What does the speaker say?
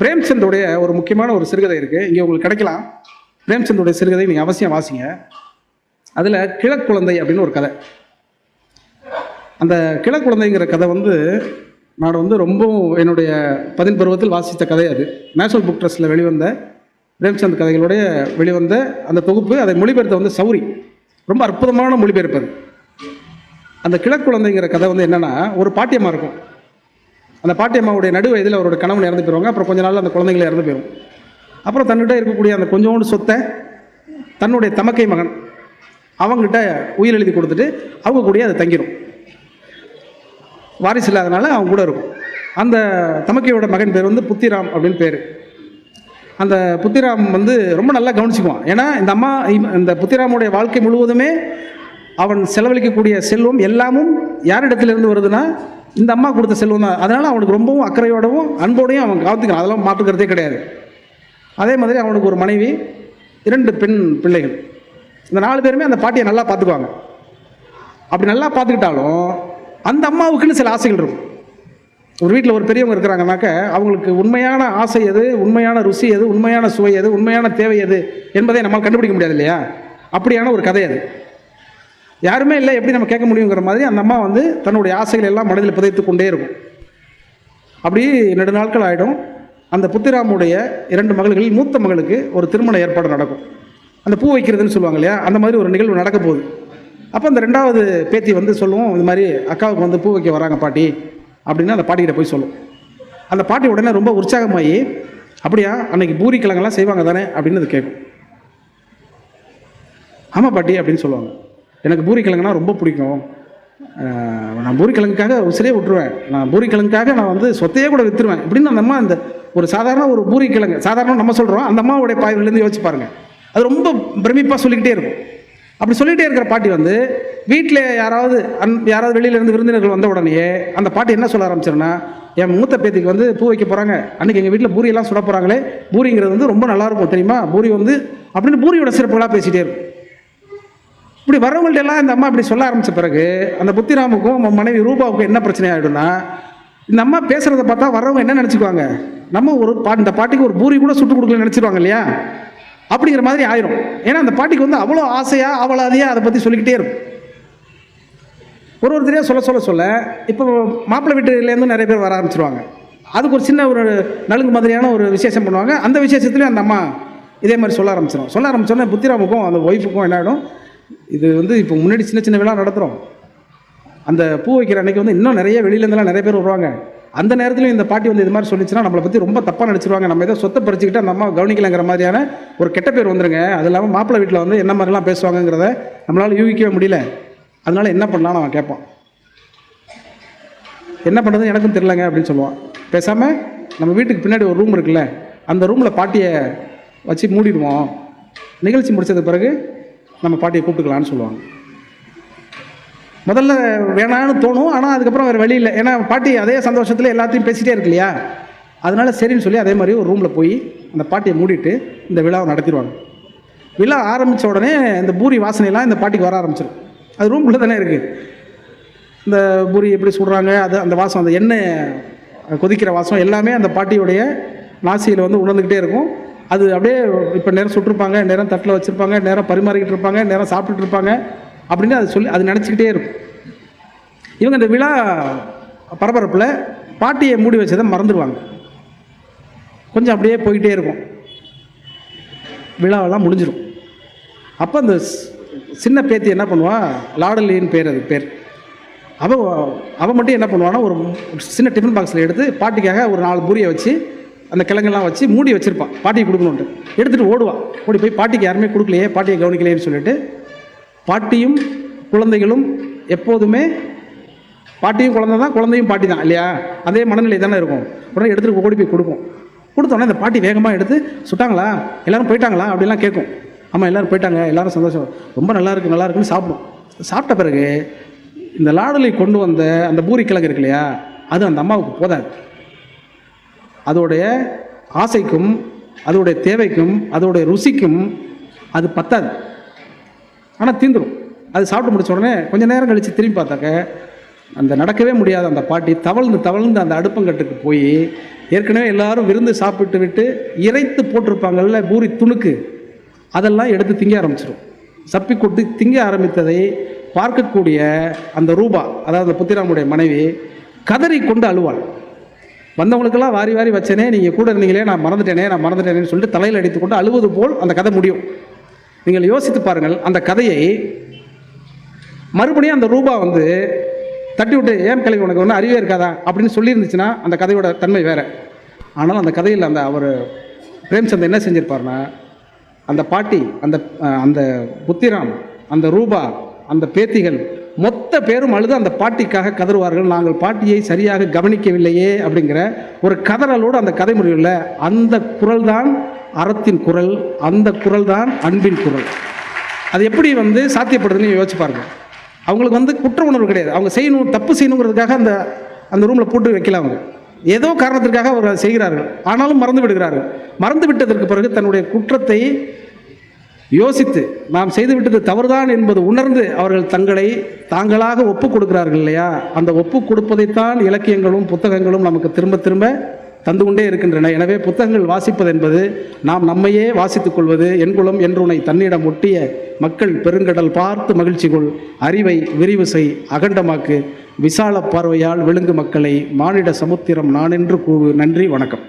பிரேம்சந்தோடைய ஒரு முக்கியமான ஒரு சிறுகதை இருக்குது இங்கே உங்களுக்கு கிடைக்கலாம். பிரேம்சந்தோடைய சிறுகதை நீங்கள் அவசியம் வாசிங்க. அதில் கிழக்குழந்தை அப்படின்னு ஒரு கதை. அந்த கிழக்குழந்தைங்கிற கதை வந்து நான் வந்து ரொம்பவும் என்னுடைய பதின் பருவத்தில் வாசித்த கதை அது. நேஷனல் புக் ட்ரஸ்ட்டில் வெளிவந்த பிரேம்சந்த் கதைகளுடைய வெளிவந்த அந்த தொகுப்பு அதை மொழிபெயர்த்த வந்து சௌரி. ரொம்ப அற்புதமான மொழிபெயர்ப்பு அது. அந்த கிழக்குழந்தைங்கிற கதை வந்து என்னென்னா ஒரு பாட்டியமாக இருக்கும். அந்த பாட்டியம்மாவுடைய நடு வயதில் அவரோட கணவன் இறந்து போயிருவாங்க. அப்புறம் கொஞ்ச நாள் அந்த குழந்தைங்களை இறந்து போயிடும் அப்புறம் தன்னிட்ட இருக்கக்கூடிய அந்த கொஞ்சோண்டு சொத்தை தன்னுடைய தமக்கை மகன் அவங்ககிட்ட உயிர் எழுதி கொடுத்துட்டு அவங்க கூடயே அது தங்கிடும் வாரிசு இல்லாதனால அவங்க கூட இருக்கும். அந்த தமக்கையோட மகன் பேர் வந்து புத்திராம் அப்படின்னு பேர். அந்த புத்திராம் வந்து ரொம்ப நல்லா கவனிச்சுக்குவான். ஏன்னா இந்த அம்மா இந்த புத்திராமுடைய வாழ்க்கை முழுவதுமே அவன் செலவழிக்கக்கூடிய செல்வம் எல்லாமும் யாரிடத்திலிருந்து வருதுன்னா இந்த அம்மா கொடுத்த செல்வம் தான். அதனால் அவனுக்கு ரொம்பவும் அக்கறையோடவும் அன்போடையும் அவன் கவனித்துக்கிறான் அதெல்லாம் மாற்றுக்கிறதே கிடையாது. அதே மாதிரி அவனுக்கு ஒரு மனைவி இரண்டு பெண் பிள்ளைகள். இந்த நாலு பேருமே அந்த பாட்டியை நல்லா பார்த்துக்குவாங்க. அப்படி நல்லா பார்த்துக்கிட்டாலும் அந்த அம்மாவுக்குன்னு சில ஆசைகள் இருக்கும். ஒரு வீட்டில் ஒரு பெரியவங்க இருக்கிறாங்கனாக்க அவங்களுக்கு உண்மையான ஆசை எது உண்மையான ருசி எது உண்மையான சுவை எது உண்மையான தேவை எது என்பதை நம்மால் கண்டுபிடிக்க முடியாது இல்லையா? அப்படியான ஒரு கதை அது. யாருமே இல்லை எப்படி நம்ம கேட்க முடியுங்கிற மாதிரி அந்த அம்மா வந்து தன்னுடைய ஆசைகள் எல்லாம் மனதில் புதைத்து கொண்டே இருக்கும். அப்படி நெடுநாட்கள் ஆகிடும் அந்த புத்திராமுடைய இரண்டு மகள்களில் மூத்த மகளுக்கு ஒரு திருமண ஏற்பாடு நடக்கும். அந்த பூ வைக்கிறதுன்னு சொல்லுவாங்க இல்லையா? அந்த மாதிரி ஒரு நிகழ்வு நடக்க போகுது. அப்போ அந்த ரெண்டாவது பேத்தி வந்து சொல்லுவோம் இந்த மாதிரி அக்காவுக்கு வந்து பூ வைக்க வராங்க பாட்டி அப்படின்னு அந்த பாட்டிக்கிட்ட போய் சொல்லும். அந்த பாட்டி உடனே ரொம்ப உற்சாகமாகி அப்படியா அன்னைக்கு பூரி கிழங்கெல்லாம் செய்வாங்க தானே? அப்படின்னு அது கேட்கும். ஆமாம் பாட்டி அப்படின்னு சொல்லுவாங்க. எனக்கு பூரிக்கிழங்குனா ரொம்ப பிடிக்கும். நான் பூரிக்கிழங்குக்காக கிழங்குக்காக விட்டுருவேன். நான் பூரிக்கிழங்குக்காக நான் வந்து சொத்தையே கூட விற்றுருவேன் இப்படின்னு அந்த அம்மா அந்த ஒரு சாதாரண ஒரு பூரிக்கிழங்கு சாதாரண நம்ம சொல்கிறோம் அந்த அம்மாவுடைய பாய்விலேருந்து யோசிச்சு பாருங்கள் அது ரொம்ப பிரமிப்பாக சொல்லிக்கிட்டே இருக்கும். அப்படி சொல்லிகிட்டே இருக்கிற பாட்டி வந்து வீட்டில் யாராவது அன் யாராவது வெளியிலேருந்து விருந்தினர்கள் வந்த உடனேயே அந்த பாட்டி என்ன சொல்ல ஆரம்பிச்சிருன்னா என் மூத்த பேத்திக்கு வந்து பூ வைக்க போகிறாங்க அன்றைக்கி எங்கள் வீட்டில் பூரியெல்லாம் சுட போகிறாங்களே பூரிங்கிறது வந்து ரொம்ப நல்லாயிருக்கும் தெரியுமா? பூரி வந்து அப்படின்னு பூரியோட சிறப்புகளாக பேசிகிட்டே இருக்கும். இப்படி வரவங்கள்ட்ட எல்லாம் இந்த அம்மா இப்படி சொல்ல ஆரம்பித்த பிறகு அந்த புத்திராமுக்கும் மனைவி ரூபாவுக்கும் என்ன பிரச்சனை ஆகிடும்னா இந்த அம்மா பேசுகிறத பார்த்தா வரவங்க என்ன நினச்சிக்குவாங்க? நம்ம ஒரு பா இந்த பாட்டிக்கு ஒரு பூரி கூட சுட்டு கொடுக்கல நினச்சிருவாங்க இல்லையா? அப்படிங்கிற மாதிரி ஆயிரும். ஏன்னா அந்த பாட்டிக்கு வந்து அவ்வளோ ஆசையாக அவளாதையாக அதை பற்றி சொல்லிக்கிட்டே இருக்கும். ஒரு ஒருத்தரையாக சொல்ல சொல்ல சொல்ல இப்போ மாப்பிள்ளை வீட்டுலேருந்து நிறைய பேர் வர ஆரம்பிச்சிருவாங்க. அதுக்கு ஒரு சின்ன ஒரு நலுங்கு மாதிரியான ஒரு விசேஷம் பண்ணுவாங்க. அந்த விசேஷத்துலேயும் அந்த அம்மா இதே மாதிரி சொல்ல ஆரம்பிச்சிடும் சொல்ல ஆரம்பிச்சோன்னே புத்திராமுக்கும் அந்த ஒய்ஃபுக்கும் என்ன ஆகிடும் இது வந்து இப்போ முன்னாடி சின்ன சின்ன விழா நடத்துகிறோம் அந்த பூ வைக்கிற அன்னைக்கு வந்து இன்னும் நிறைய வெளியிலேருந்துலாம் நிறைய பேர் வருவாங்க. அந்த நேரத்துலையும் இந்த பாட்டி வந்து இது மாதிரி சொல்லிச்சுன்னா நம்மளை பற்றி ரொம்ப தப்பாக நினச்சிருவாங்க. நம்ம ஏதோ சொத்தை பறிச்சுக்கிட்டு அந்த அம்மா கவனிக்கலைங்கிற மாதிரியான ஒரு கெட்ட பேர் வந்துருங்க. அது இல்லாமல் மாப்பிள்ளை வீட்டில் வந்து என்ன மாதிரிலாம் பேசுவாங்கங்கிறத நம்மளால் யூகிக்கவே முடியல. அதனால் என்ன பண்ணலாம்னு அவன் கேட்பான். என்ன பண்ணுறது எனக்கும் தெரிலங்க அப்படின்னு சொல்லுவான். பேசாமல் நம்ம வீட்டுக்கு பின்னாடி ஒரு ரூம் இருக்குல்ல அந்த ரூமில் பாட்டியை வச்சு மூடிடுவோம். நிகழ்ச்சி முடித்தது பிறகு நம்ம பாட்டியை கூப்பிட்டுக்கலான்னு சொல்லுவாங்க. முதல்ல வேணான்னு தோணும் ஆனால் அதுக்கப்புறம் வேறு வழி இல்லை. ஏன்னா பாட்டி அதே சந்தோஷத்தில் எல்லாத்தையும் பேசிகிட்டே இருக்கு இல்லையா? அதனால சரின்னு சொல்லி அதே மாதிரி ஒரு ரூமில் போய் அந்த பாட்டியை மூடிட்டு இந்த விழாவை நடத்திடுவாங்க. விழா ஆரம்பித்த உடனே இந்த பூரி வாசனையெல்லாம் இந்த பாட்டிக்கு வர ஆரம்பிச்சிடும் அது ரூம்குள்ளே தானே இருக்குது இந்த பூரி எப்படி சுடுறாங்க அது அந்த வாசம் அந்த எண்ணெய் கொதிக்கிற வாசம் எல்லாமே அந்த பாட்டியுடைய நாசியில் வந்து உணர்ந்துக்கிட்டே இருக்கும். அது அப்படியே இப்போ நேரம் சுட்டிருப்பாங்க நேரம் தட்டில் வச்சுருப்பாங்க நேரம் பரிமாறிக்கிட்டு இருப்பாங்க நேரம் சாப்பிட்டுட்டு இருப்பாங்க அப்படின்னு அது சொல்லி அது நினச்சிக்கிட்டே இருக்கும். இவங்க இந்த விழா பரபரப்பில் பாட்டியை மூடி வச்சதை மறந்துடுவாங்க கொஞ்சம் அப்படியே போயிட்டே இருக்கும். விழாவெல்லாம் முடிஞ்சிடும் அப்போ அந்த சின்ன பேத்தி என்ன பண்ணுவா? லாடலின்னு பேர் அது பேர். அவள் அவள் மட்டும் என்ன பண்ணுவான்னா ஒரு சின்ன டிஃபன் பாக்ஸில் எடுத்து பாட்டிக்காக ஒரு நாலு பூரியை வச்சு அந்த கிழங்கெல்லாம் வச்சு மூடி வச்சுருப்பான். பாட்டிக்கு கொடுக்கணுன்ட்டு எடுத்துகிட்டு ஓடுவான் ஓடி போய் பாட்டிக்கு யாருமே கொடுக்கலையே பாட்டியை கவனிக்கலையேன்னு சொல்லிட்டு பாட்டியும் குழந்தைகளும் எப்போதுமே பாட்டியும் குழந்தை தான் குழந்தையும் பாட்டி தான் இல்லையா? அதே மனநிலை தானே இருக்கும். உடனே எடுத்துகிட்டு ஓடி போய் கொடுக்கும். கொடுத்தோன்னே இந்த பாட்டி வேகமாக எடுத்து சுட்டாங்களா? எல்லோரும் போயிட்டாங்களா? அப்படிலாம் கேட்கும். ஆமாம் எல்லோரும் போயிட்டாங்க. எல்லோரும் சந்தோஷம். ரொம்ப நல்லா இருக்குது நல்லா இருக்குன்னு சாப்பிடும். சாப்பிட்ட பிறகு இந்த லாடலை கொண்டு வந்த அந்த பூரி கிழங்கு இருக்கு இல்லையா? அது அந்த அம்மாவுக்கு போதாது. அதோடைய ஆசைக்கும் அதோடைய தேவைக்கும் அதோடைய ருசிக்கும் அது பத்தாது. ஆனால் தீந்துடும் அது சாப்பிட்டு முடிச்ச உடனே கொஞ்சம் நேரம் கழித்து திரும்பி பார்த்தாக்க அந்த நடக்கவே முடியாத அந்த பாட்டி தவழ்ந்து தவழ்ந்து அந்த அடுப்பங்கட்டுக்கு போய் ஏற்கனவே எல்லாரும் விருந்து சாப்பிட்டு விட்டு இறைத்து போட்டிருப்பாங்கல்ல பூரி துணுக்கு அதெல்லாம் எடுத்து திங்க ஆரம்பிச்சிடும் சப்பி கொட்டி திங்க ஆரம்பித்ததை பார்க்கக்கூடிய அந்த ரூபா அதாவது புத்திராமுடைய மனைவி கதறி கொண்டு அழுவாள். வந்தவங்களுக்கெல்லாம் வாரி வாரி வச்சேனே நீங்கள் கூட இருந்தீங்களே நான் மறந்துட்டேனே நான் மறந்துட்டேனேன்னு சொல்லிட்டு தலையில் அடித்துக்கொண்டு அழுவது போல் அந்த கதை முடியும். நீங்கள் யோசித்து பாருங்கள் அந்த கதையை மறுபடியும் அந்த ரூபா வந்து தட்டி விட்டு ஏன் கிளவி உனக்கு ஒன்றும் அறிவே இருக்காதா? அப்படின்னு சொல்லியிருந்துச்சுன்னா அந்த கதையோட தன்மை வேறு. ஆனால் அந்த கதையில் அந்த அவர் பிரேம்சந்த் என்ன செஞ்சிருப்பார்னா அந்த பாட்டி அந்த அந்த புத்திராம் அந்த ரூபா அந்த பேத்திகள் மொத்த பேரும் அழுது அந்த பாட்டிக்காக கதறுவார்கள். நாங்கள் பாட்டியை சரியாக கவனிக்கவில்லையே அப்படிங்கிற ஒரு கதறலோடு அந்த கதை முடிவில் அந்த குரல் தான் அறத்தின் குரல் அந்த குரல் தான் அன்பின் குரல். அது எப்படி வந்து சாத்தியப்படுதுன்னு யோசிச்சு அவங்களுக்கு வந்து குற்ற உணர்வு கிடையாது. அவங்க செய்யணும் தப்பு செய்யணுங்கிறதுக்காக அந்த அந்த ரூமில் போட்டு வைக்கல அவங்க. ஏதோ காரணத்திற்காக அவர் அதை செய்கிறார்கள். ஆனாலும் மறந்து விடுகிறார்கள். மறந்து விட்டதற்கு பிறகு தன்னுடைய குற்றத்தை யோசித்து நாம் செய்துவிட்டது தவறுதான் என்பது உணர்ந்து அவர்கள் தங்களை தாங்களாக ஒப்பு கொடுக்கிறார்கள் இல்லையா? அந்த ஒப்பு கொடுப்பதைத்தான் இலக்கியங்களும் புத்தகங்களும் நமக்கு திரும்ப திரும்ப தந்து கொண்டே இருக்கின்றன. எனவே புத்தகங்கள் வாசிப்பது என்பது நாம் நம்மையே வாசித்துக் கொள்வது என்குளம் என்றுனை தன்னிடம் ஒட்டிய மக்கள் பெருங்கடல் பார்த்து மகிழ்ச்சி கொள் அறிவை விரிவு செய் அகண்டமாக்கு விசால பார்வையால் விழுங்கு மக்களை மானிட சமுத்திரம் நானென்று கூவு. நன்றி வணக்கம்.